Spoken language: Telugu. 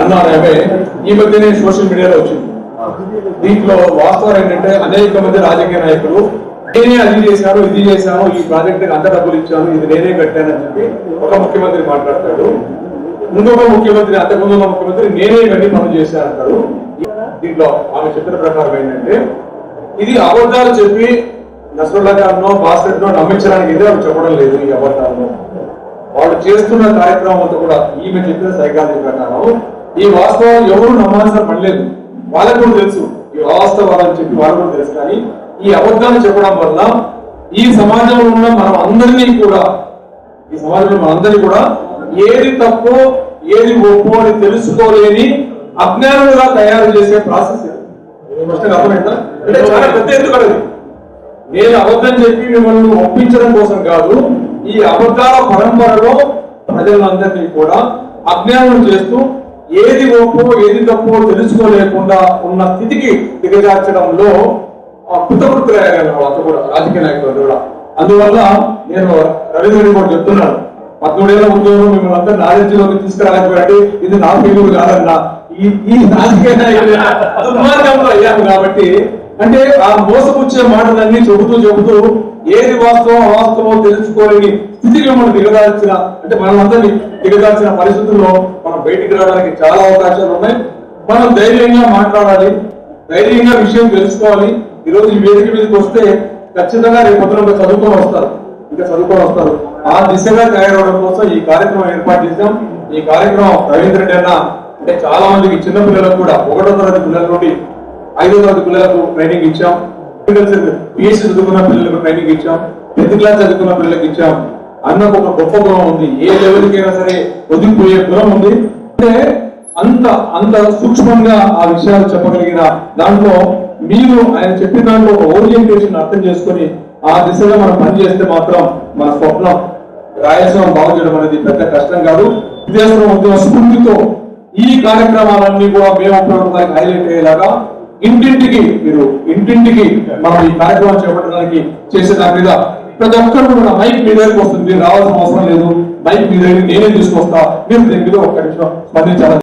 అన్నారామే ఈ మధ్యనే సోషల్ మీడియాలో వచ్చింది. దీంట్లో వాస్తవం ఏంటంటే అనేక మంది రాజకీయ నాయకులు నేనే అది చేశాను ఇది చేశాను ఈ ప్రాజెక్ట్ అంత డబ్బులు ఇచ్చాను ఇది నేనే కట్టానని చెప్పి ఒక ముఖ్యమంత్రి మాట్లాడతాడు. ఇంకొక ముఖ్యమంత్రి అంతకుముందు ఉన్న ముఖ్యమంత్రి నేనే ఇవన్నీ పనులు చేశాను అంటారు దీంట్లో ఆమె చెప్పిన ప్రకారం ఏంటంటే ఇది అబద్ధాలు చెప్పి నసరుల్లా గారినో బాస్కెట్నో నమ్మించడానికి ఇదే ఆమె చెప్పడం లేదు ఈ అబద్ధాలను. వాళ్ళు చేస్తున్న కార్యక్రమం అంతా కూడా ఈమె చెప్పిన సైకాలజీ ప్రకారం ఈ వాస్తవాలు ఎవరు నమ్మాల్సిన పని లేదు వాళ్ళకు కూడా తెలుసు. ఈ వాస్తవాలని చెప్పి వాళ్ళకు కూడా తెలుసు. కానీ ఈ అబద్ధాలు చెప్పడం వల్ల ఈ సమాజంలో ఉన్న మనం అందరినీ కూడా ఈ సమాజంలో మనందరినీ కూడా ఏది తప్పో ఏది ఒప్పు అని తెలుసుకోలేని అజ్ఞానులుగా తయారు చేసే ప్రాసెస్ అర్థమైందా? అంటే చాలా పెద్ద ఎందుకు నేను అబద్ధం చెప్పి మిమ్మల్ని ఒప్పించడం కోసం కాదు ఈ అబద్ధాల పరంపరలో ప్రజలందరినీ కూడా అజ్ఞానం చేస్తూ ఏది ఒప్పో ఏది తప్పో తెలుసుకోలేకుండా ఉన్న స్థితికి దిగజార్చడంలో కృతకృత్యులయ్యారు వాళ్ళంతా కూడా రాజకీయ నాయకులు కూడా. అందువల్ల నేను రవీంద్ర కూడా చెప్తున్నాను. పద్మూడేళ్ళ ఉద్యోగం మిమ్మల్ని అంతా నాలెడ్జ్లోకి తీసుకురాలేకపోయాడు ఇది నా ఫీలింగ్ కాదన్నా. ఈ ఈ రాజకీయ నాయకులు దుర్మార్గంలో అయ్యాము కాబట్టి అంటే ఆ మోసపుచ్చే మాటలన్నీ చెబుతూ చెబుతూ ఏది వాస్తవం అవాస్తవం తెలుసుకోలేని స్థితిలో మనం దిగదాల్చిన అంటే మనందరినీ దిగదాల్సిన పరిస్థితుల్లో మనం బయటికి రావడానికి చాలా అవకాశాలు ఉన్నాయి. మనం ధైర్యంగా మాట్లాడాలి ధైర్యంగా విషయం తెలుసుకోవాలి. ఈ రోజు ఈ వేదిక మీదకి వస్తే ఖచ్చితంగా రేపు పొద్దున చదువుకొని వస్తారు. ఇంకా చదువుకొని వస్తారు. ఆ దిశగా తయారవడం కోసం ఈ కార్యక్రమం ఏర్పాటు చేశాం. ఈ కార్యక్రమం రవీంద్ర అన్న అంటే చాలా మందికి చిన్నపిల్లలకు కూడా ఒకటో తరగతి పిల్లల నుండి ఐదో తరగతి పిల్లలకు ట్రైనింగ్ ఇచ్చాం. పిఎస్సీ చదువుకున్న పిల్లలకు ట్రైనింగ్ ఇచ్చాం. టెన్త్ క్లాస్ చదువుకున్న పిల్లలకు ఇచ్చాం. అన్నకు ఒక గొప్ప గుణం ఉంది. ఏ లెవెల్కైనా సరే ఒదిగిపోయే గుణం ఉంది. అంటే అంత అంత సూక్ష్మంగా ఆ విషయాలు చెప్పగలిగిన దాంట్లో మీరు ఆయన చెప్పిన దాంట్లో ఒక ఓరియంటేషన్ అర్థం చేసుకొని ఆ దిశగా మనం పనిచేస్తే మాత్రం మన స్వప్నం రాయలసీమ బాగు చేయడం అనేది పెద్ద కష్టం కాదు. విదేశం ఉద్యమ స్ఫూర్తితో ఈ కార్యక్రమాలన్నీ కూడా మేము ఉపయోగపడడానికి హైలైట్ అయ్యేలాగా ఇంటింటికి మీరు ఇంటింటికి మనం ఈ కార్యక్రమం చేపట్టడానికి చేసే దాని మీద ప్రతి ఒక్కరు కూడా మైక్ మీ దగ్గరికి వస్తుంది రావాల్సిన అవసరం లేదు. మైక్ మీ దగ్గర నేనే తీసుకొస్తా. మీరు దీని మీద ఒక్క నిమిషం స్పందించాలి